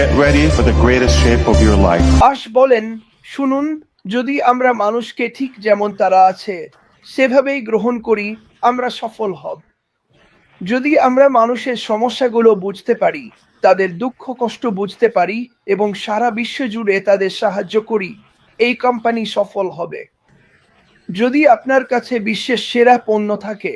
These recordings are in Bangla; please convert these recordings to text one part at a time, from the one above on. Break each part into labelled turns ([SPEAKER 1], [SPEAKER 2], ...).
[SPEAKER 1] Get ready for the greatest shape of your life.
[SPEAKER 2] আশ বলেন, শুনুন, যদি আমরা মানুষকে ঠিক যেমন তারা আছে, সেভাবেই গ্রহণ করি, আমরা সফল হব। যদি আমরা মানুষের সমস্যাগুলো বুঝতে পারি, তাদের দুঃখ, কষ্ট বুঝতে পারি এবং সারা বিশ্ব জুড়ে তাদের সাহায্য করি, এই কোম্পানি সফল হবে। যদি আপনার কাছে বিশ্বের সেরা পণ্য থাকে,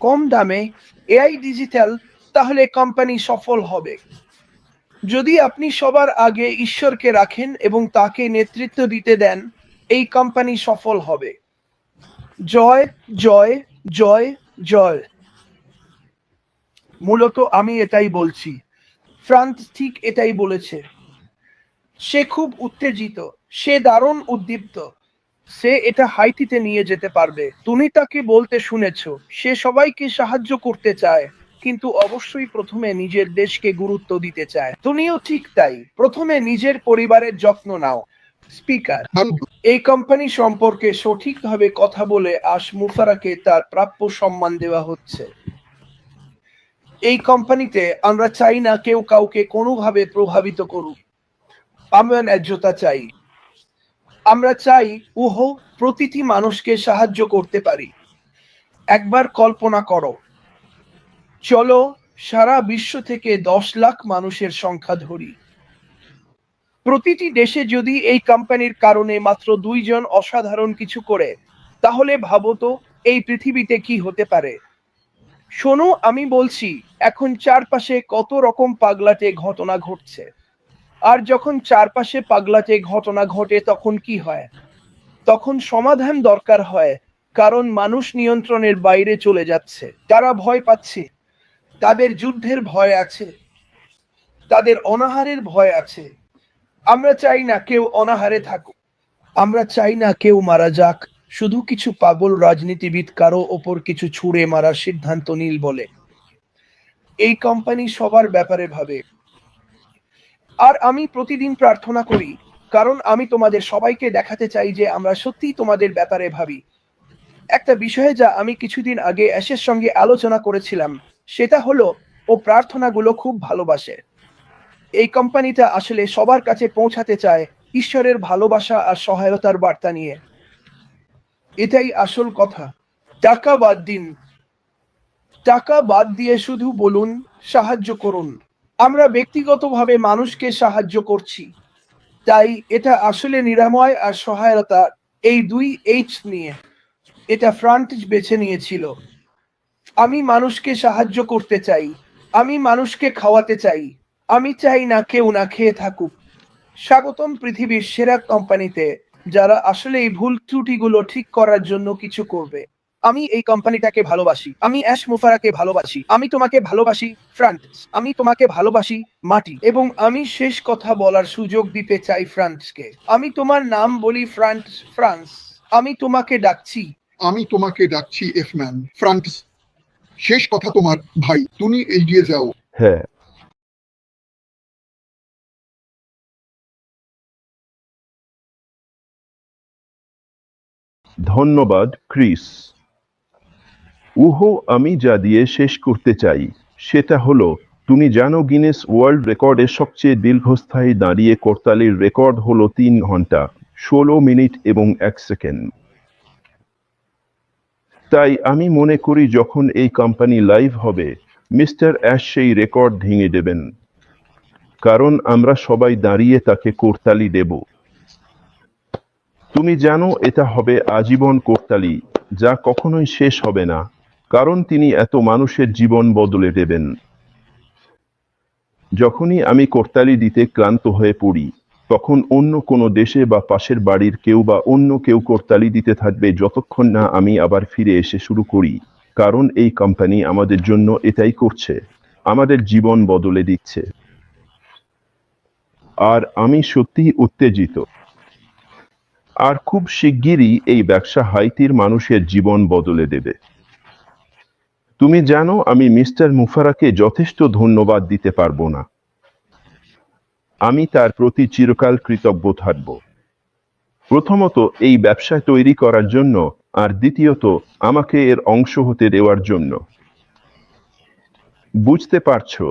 [SPEAKER 2] কম দামে এআই ডিজিটাল তাহলে কোম্পানি সফল হবে। যদি আপনি সবার আগে ঈশ্বরকে রাখেন এবং তাকে নেতৃত্ব দিতে দেন, এই কোম্পানি সফল হবে। জয় জয় জয় জয়। মূলত আমি এটাই বলছি। ফ্রান্স ঠিক এটাই বলেছে। সে খুব উত্তেজিত, সে দারুণ উদ্দীপ্ত। সে এটা হাইতিতে নিয়ে যেতে পারবে। তুমি তাকে বলতে শুনেছ, সে সবাইকে সাহায্য করতে চায়। কিন্তু অবশ্যই প্রথমে নিজের দেশকে গুরুত্ব দিতে চায়। তুমিও ঠিক তাই। প্রথমে নিজের পরিবারের যত্ন নাও। স্পিকার এই কোম্পানি সম্পর্কে সঠিকভাবে কথা বলে আশ মুফারাকে তার প্রাপ্য সম্মান দেওয়া হচ্ছে। এই কোম্পানিতে আমরা চাই না কেউ কাউকে কোনোভাবে প্রভাবিত করুক। আমরা ন্যায্যতা চাই। আমরা চাই উহ প্রতিটি মানুষকে সাহায্য করতে পারি। একবার কল্পনা করো চলো সারা বিশ্ব থেকে দশ লাখ মানুষের সংখ্যা ধরি। প্রতিটি দেশে যদি এই কোম্পানির কারণে মাত্র দুইজন অসাধারণ কিছু করে, তাহলে ভাবো তো এই পৃথিবীতে কি হতে পারে। শোনো, আমি বলছি, এখন চারপাশে কত রকম পাগলাটে ঘটনা ঘটছে। আর যখন চারপাশে পাগলাটে ঘটনা ঘটে, তখন কি হয়? তখন সমাধান দরকার হয়, কারণ মানুষ নিয়ন্ত্রণের বাইরে চলে যাচ্ছে। তারা ভয় পাচ্ছে তাদের যুদ্ধের ভয় আছে। তাদের অনাহারের ভয় আছে। আমরা চাই না কেউ অনাহারে থাকুক। আমরা চাই না কেউ মারা যাক। শুধু কিছু পাগল রাজনীতিবিদ কারও ওপর কিছু ছুঁড়ে মারার সিদ্ধান্ত নীল বলে। এই কোম্পানি সবার ব্যাপারে ভাবে। আর আমি প্রতিদিন প্রার্থনা করি, কারণ আমি তোমাদের সবাইকে দেখাতে চাই যে আমরা সত্যিই তোমাদের ব্যাপারে ভাবি। একটা বিষয়ে যা আমি কিছুদিন আগে অ্যাশের সঙ্গে আলোচনা করেছিলাম সেটা হলো, ও প্রার্থনাগুলো খুব ভালোবাসে। এই কোম্পানিটা আসলে সবার কাছে পৌঁছাতে চায় ঈশ্বরের ভালোবাসা আর সহায়তার বার্তা নিয়ে। এটাই আসল কথা। টাকা বাদ দিন। টাকা বাদ দিয়ে শুধু বলুন, সাহায্য করুন। আমরা ব্যক্তিগতভাবে মানুষকে সাহায্য করছি। তাই এটা আসলে নিরাময় আর সহায়তা এই দুই এইচ নিয়ে। এটা ফ্রন্ট বেছে নিয়েছিল। আমি মানুষকে সাহায্য করতে চাই। আমি মানুষকে খাওয়াতে চাই। আমি চাই না কেউ না খেয়ে থাকুক। স্বাগতম পৃথিবীর সেরা কোম্পানিতে, যারা আসলে এই ভুল ত্রুটিগুলো ঠিক করার জন্য কিছু করবে। আমি এই কোম্পানিটাকে ভালোবাসি। আমি অ্যাশ মুফারাকে ভালোবাসি। আমি তোমাকে ভালোবাসি ফ্রান্স আমি তোমাকে ভালোবাসি মাটি। এবং আমি শেষ কথা বলার সুযোগ দিতে চাই ফ্রান্সকে। আমি তোমার নাম বলি ফ্রান্স ফ্রান্স। আমি তোমাকে ডাকছি।
[SPEAKER 3] আমি তোমাকে ডাকছি এফম্যান ফ্রান্স। শেষ কথা তোমার, ভাই, তুমি এগিয়ে যাও।
[SPEAKER 4] হ্যাঁ। ধন্যবাদ, ক্রিস। উহো, আমি যা দিয়ে শেষ করতে চাই, সেটা হলো, তুমি জানো গিনেস ওয়ার্ল্ড রেকর্ডে সবচেয়ে দীর্ঘস্থায়ী দাঁড়িয়ে করতালির রেকর্ড হলো তিন ঘণ্টা, ষোলো মিনিট এবং এক সেকেন্ড। তাই আমি মনে করি যখন এই কোম্পানি লাইভ হবে, মিস্টার অ্যাশ সেই রেকর্ড ভেঙে দেবেন। কারণ আমরা সবাই দাঁড়িয়ে তাকে করতালি দেব। তুমি জানো এটা হবে আজীবন করতালি, যা কখনোই শেষ হবে না, কারণ তিনি এত মানুষের জীবন বদলে দেবেন। যখনই আমি করতালি দিতে ক্লান্ত হয়ে পড়ি তখন অন্য কোনো দেশে বা পাশের বাড়ির কেউ বা অন্য কেউ করতালি দিতে থাকবে যতক্ষণ না আমি আবার ফিরে এসে শুরু করি। কারণ এই কোম্পানি আমাদের জন্য এটাই করছে। আমাদের জীবন বদলে দিচ্ছে। আর আমি সত্যিই উত্তেজিত। আর খুব শিগগিরই এই ব্যবসা হাইতির মানুষের জীবন বদলে দেবে। তুমি জানো আমি মিস্টার মুফারাকে যথেষ্ট ধন্যবাদ দিতে পারব না। আমি তার প্রতি চিরকাল কৃতজ্ঞ থাকব। প্রথমত, এই ব্যবসা তৈরি করার জন্য, আর দ্বিতীয়ত, আমাকে এর অংশ হতে দেওয়ার জন্য। বুঝতে পারছ?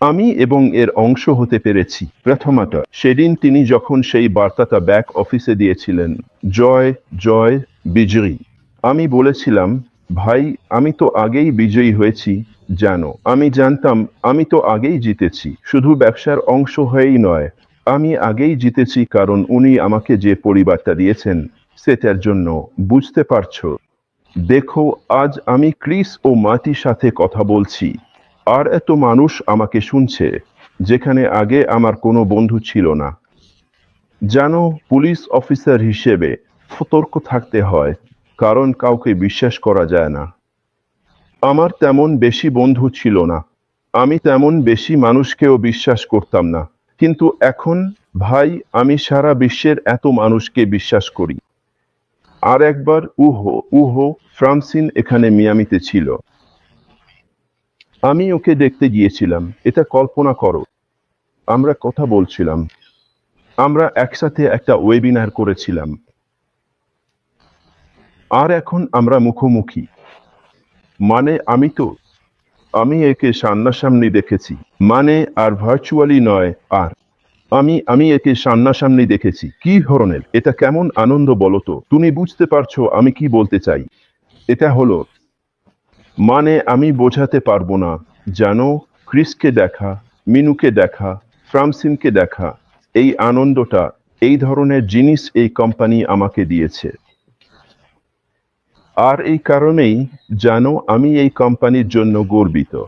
[SPEAKER 4] আমি এবং এর অংশ হতে পেরেছি। প্রথমত, সেদিন তিনি যখন সেই বার্তাটা ব্যাক অফিসে দিয়েছিলেন, জয় জয়, বিজয়ী। আমি বলেছিলাম ভাই, আমি তো আগেই বিজয়ী হয়েছি, জানো। আমি জানতাম, আমি তো আগেই জিতেছি। শুধু ব্যবসার অংশ হয়েই নয়, আমি আগেই জিতেছি কারণ উনি আমাকে যে পরিবারটা দিয়েছেন, সেটার জন্য। বুঝতে পারছ? দেখো, আজ আমি ক্রিস ও মাটির সাথে কথা বলছি। আর এত মানুষ আমাকে শুনছে, যেখানে আগে আমার কোনো বন্ধু ছিল না। জানো, পুলিশ অফিসার হিসেবে সতর্ক থাকতে হয়। কারণ কাউকে বিশ্বাস করা যায় না। আমার তেমন বেশি বন্ধু ছিল না। আমি তেমন বেশি মানুষকেও বিশ্বাস করতাম না। কিন্তু এখন, ভাই, আমি সারা বিশ্বের এত মানুষকে বিশ্বাস করি। আর একবার উহো উহো, ফ্রান্সিন এখানে মিয়ামিতে ছিল। আমি ওকে দেখতে গিয়েছিলাম। এটা কল্পনা করো। আমরা কথা বলছিলাম। আমরা একসাথে একটা ওয়েবিনার করেছিলাম। আর এখন আমরা মুখোমুখি। মানে আমি তো, আমি একে সামনাসামনি দেখেছি। মানে আর ভার্চুয়ালি নয়, আর। আমি আমি একে সামনাসামনি দেখেছি। কি ধরনের? এটা কেমন আনন্দ বলো তো? তুমি বুঝতে পারছ আমি কি বলতে চাই? এটা হলো মানে আমি বোঝাতে পারব না, জানো, ক্রিসকে দেখা, মিনুকে দেখা ফ্রামসিনকে দেখা, এই আনন্দটা, এই ধরনের জিনিস এই কোম্পানি আমাকে দিয়েছে। আর এই কারণেই জানো আমি এই কোম্পানির জন্য গর্বিত।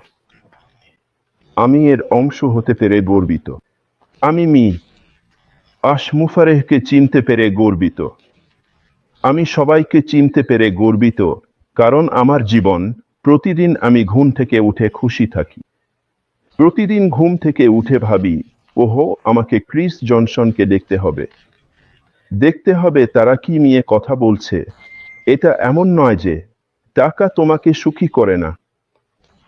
[SPEAKER 4] আমি এর অংশ হতে পেরে গর্বিত। আমি মি আশমুফারেহকে চিনতে পেরে গর্বিত। আমি সবাইকে চিনতে পেরে গর্বিত, কারণ আমার জীবন প্রতিদিন আমি ঘুম থেকে উঠে খুশি থাকি। প্রতিদিন ঘুম থেকে উঠে ভাবি, ওহো, আমাকে ক্রিস জনসনকে দেখতে হবে। দেখতে হবে তারা কি নিয়ে কথা বলছে। এটা এমন নয় যে টাকা তোমাকে সুখী করে না।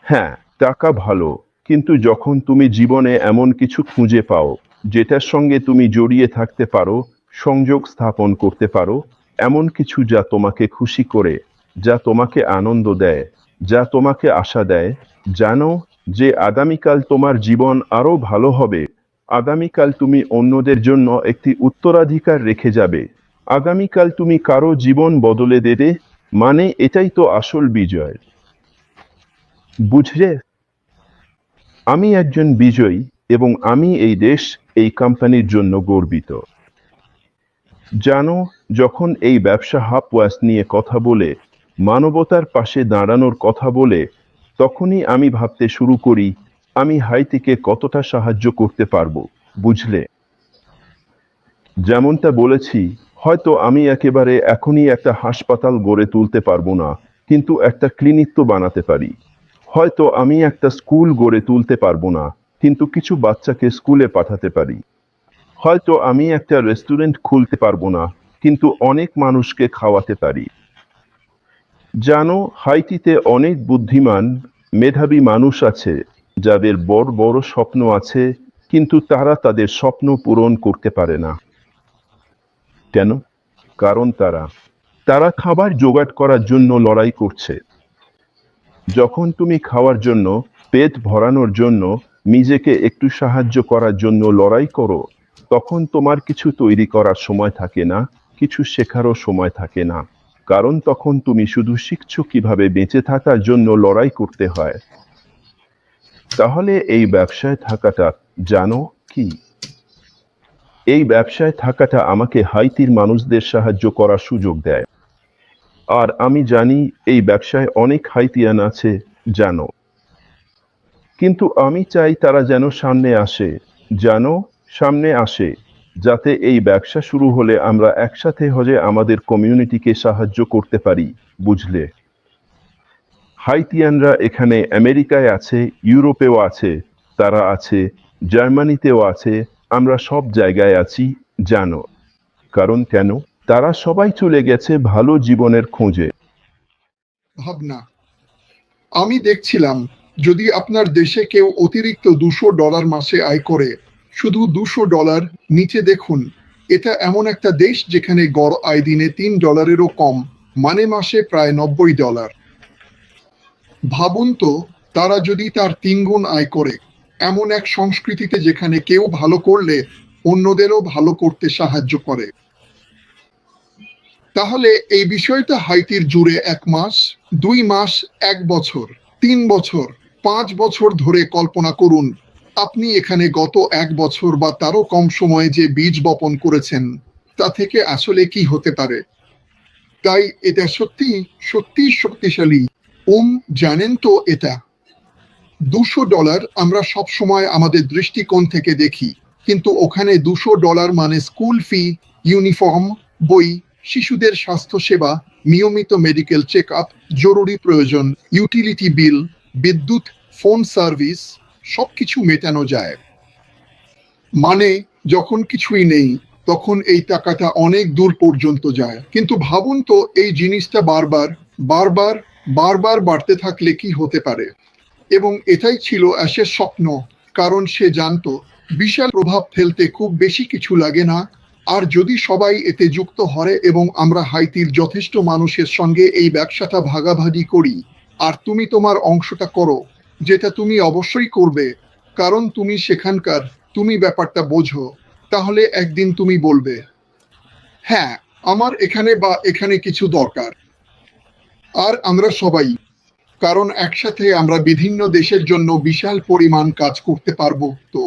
[SPEAKER 4] হ্যাঁ টাকা ভালো, কিন্তু যখন তুমি জীবনে এমন কিছু খুঁজে পাও, যেটার সঙ্গে তুমি জড়িয়ে থাকতে পারো, সংযোগ স্থাপন করতে পারো, এমন কিছু যা তোমাকে খুশি করে, যা তোমাকে আনন্দ দেয়, যা তোমাকে আশা দেয়, জানো যে আগামীকাল তোমার জীবন আরও ভালো হবে। আগামীকাল তুমি অন্যদের জন্য একটি উত্তরাধিকার রেখে যাবে। আগামীকাল তুমি কারও জীবন বদলে দেবে মানে এটাই তো আসল বিজয়। বুঝলে? আমি একজন বিজয়ী এবং আমি এই দেশ, এই কোম্পানির জন্য গর্বিত। জানো, যখন এই ব্যবসা হাপওয়াস নিয়ে কথা বলে, মানবতার পাশে দাঁড়ানোর কথা বলে, তখনই আমি ভাবতে শুরু করি, আমি হাইতিকে কতটা সাহায্য করতে পারব, বুঝলে? যেমনটা বলেছি হয়তো আমি একেবারে এখনই একটা হাসপাতাল গড়ে তুলতে পারব না, কিন্তু একটা ক্লিনিক তো বানাতে পারি। হয়তো আমি একটা স্কুল গড়ে তুলতে পারব না, কিন্তু কিছু বাচ্চাকে স্কুলে পাঠাতে পারি। হয়তো আমি একটা রেস্টুরেন্ট খুলতে পারব না, কিন্তু অনেক মানুষকে খাওয়াতে পারি। জানো হাইতিতে অনেক বুদ্ধিমান, মেধাবী মানুষ আছে, যাদের বড় বড় স্বপ্ন আছে, কিন্তু তারা তাদের স্বপ্ন পূরণ করতে পারে না। কেন? কারণ তারা তারা খাবার জোগাড় করার জন্য লড়াই করছে। যখন তুমি খাওয়ার জন্য, পেট ভরানোর জন্য, নিজেকে একটু সাহায্য করার জন্য লড়াই করো, তখন তোমার কিছু তৈরি করার সময় থাকে না, কিছু শেখারও সময় থাকে না। কারণ তখন তুমি শুধু শিখছো কীভাবে বেঁচে থাকার জন্য লড়াই করতে হয়। তাহলে এই ব্যবসায় থাকাটা জানো কি? এই ব্যবসায় থাকাটা আমাকে হাইতির মানুষদের সাহায্য করার সুযোগ দেয়। আর আমি জানি এই ব্যবসায় অনেক হাইতিয়ান আছে, জানো। কিন্তু আমি চাই তারা যেন সামনে আসে জানো সামনে আসে, যাতে এই ব্যবসা শুরু হলে আমরা একসাথে হয়ে আমাদের কমিউনিটিকে সাহায্য করতে পারি, বুঝলে? হাইতিয়ানরা এখানে আমেরিকায় আছে, ইউরোপেও আছে, তারা আছে, জার্মানিতেও আছে আমরা সব জায়গায় আছি, জানো। কারণ কেন? তারা সবাই চলে গেছে ভালো জীবনের খোঁজে।
[SPEAKER 3] ভাবনা। আমি দেখছিলাম, যদি আপনার দেশে কেউ অতিরিক্ত দুশো ডলার মাসে আয় করে, শুধু দুশো ডলার নিচে দেখুন। এটা এমন একটা দেশ যেখানে গড় আয় দিনে তিন ডলারেরও কম মানে মাসে প্রায় নব্বই ডলার। ভাবুন তো, তারা যদি তার তিনগুণ আয় করে এমন এক সংস্কৃতিতে যেখানে কেউ ভালো করলে অন্যদেরও ভালো করতে সাহায্য করে। তাহলে এই বিষয়টা হাইতির জুড়ে এক মাস, দুই মাস, এক বছর, তিন বছর, পাঁচ বছর ধরে কল্পনা করুন, আপনি এখানে গত এক বছর বা তারও কম সময়ে যে বীজ বপন করেছেন, তা থেকে আসলে কি হতে পারে? তাই এটা সত্যি সত্যি শক্তিশালী। ওম জানেন তো এটা। দুশো ডলার আমরা সব সময় আমাদের দৃষ্টিকোণ থেকে দেখি, কিন্তু ওখানে দুশো ডলার মানে স্কুল ফি, ইউনিফর্ম, বই, শিশুদের স্বাস্থ্যসেবা, নিয়মিত মেডিকেল চেক আপ জরুরি প্রয়োজন, ইউটিলিটি বিল, বিদ্যুৎ, ফোন সার্ভিস সব কিছু মেটানো যায়। মানে যখন কিছুই নেই, তখন এই টাকাটা অনেক দূর পর্যন্ত যায়। কিন্তু ভাবুন তো, এই জিনিসটা বারবার বারবার বারবার বাড়তে থাকলে কি হতে পারে? এবং এটাই ছিল অ্যাশের স্বপ্ন, কারণ সে জানতো, বিশাল প্রভাব ফেলতে খুব বেশি কিছু লাগে না, আর যদি সবাই এতে যুক্ত হয় এবং আমরা হাইতির যথেষ্ট মানুষের সঙ্গে এই ব্যবসাটা ভাগাভাগি করি, আর তুমি তোমার অংশটা করো, যেটা তুমি অবশ্যই করবে, কারণ তুমি সেখানকার, তুমি ব্যাপারটা বোঝো, তাহলে একদিন তুমি বলবে হ্যাঁ আমার এখানে বা এখানে কিছু দরকার। আর আমরা সবাই কারণ একসাথে আমরা বিভিন্ন দেশের জন্য বিশাল পরিমাণ কাজ করতে পারব তো।